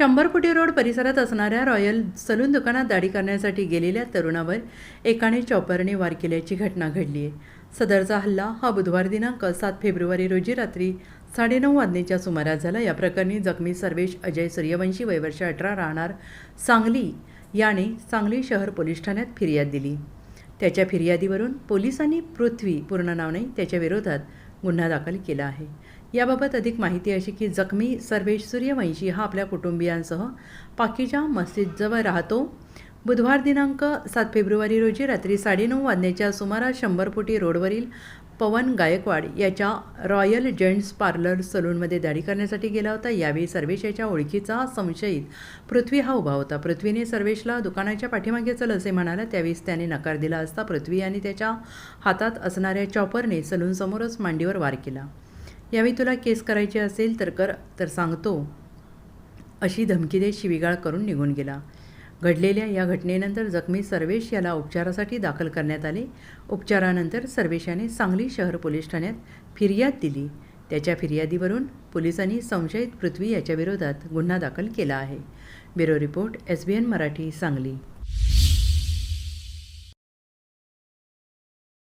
शंभर फुटी रोड परिसरात असणाऱ्या रॉयल सलून दुकानात दाढी करण्यासाठी गेलेल्या तरुणावर एकाने चॉपरने वार केल्याची घटना घडली आहे सदरचा हल्ला हा बुधवार दिनांक सात फेब्रुवारी रोजी रात्री साडेनऊ वाजण्याच्या सुमारास झाला. या प्रकरणी जखमी सर्वेश अजय सूर्यवंशी वयवर्ष अठरा राहणार सांगली याने सांगली शहर पोलीस ठाण्यात फिर्याद दिली. त्याच्या फिर्यादीवरून पोलिसांनी पृथ्वी पूर्ण नाव नाही त्याच्या विरोधात गुन्हा दाखल केला आहे. याबाबत अधिक माहिती अशी की जखमी सर्वेश सूर्यवंशी हा आपल्या कुटुंबियांसह पाकिजा मस्जिदजवळ राहतो. बुधवार दिनांक सात फेब्रुवारी रोजी रात्री साडेनऊ वाजण्याच्या सुमारास शंभर फुटी रोडवरील पवन गायकवाड याच्या रॉयल जेंट्स पार्लर सलूनमध्ये दाढी करण्यासाठी गेला होता. यावेळी सर्वेश याच्या ओळखीचा संशयित पृथ्वी हा उभा होता. पृथ्वीने सर्वेशला दुकानाच्या पाठीमागे चल असे म्हणाला. त्यावेळेस त्याने नकार दिला असता पृथ्वी आणि त्याच्या हातात असणाऱ्या चॉपरने सलूनसमोरच मांडीवर वार केला. यावेळी तुला केस करायची असेल तर कर तर सांगतो. अशी धमकी देत शिवीगाळ करून निघून गेला. घडलेल्या या घटनेनंतर जखमी सर्वेश याला उपचारासाठी दाखल करण्यात आले. उपचारानंतर सर्वेश याने सांगली शहर पोलीस ठाण्यात फिर्याद दिली. त्याच्या फिर्यादीवरून पोलिसांनी संशयित पृथ्वी याच्याविरोधात गुन्हा दाखल केला आहे. Bureau report S B N Marathi Sangli.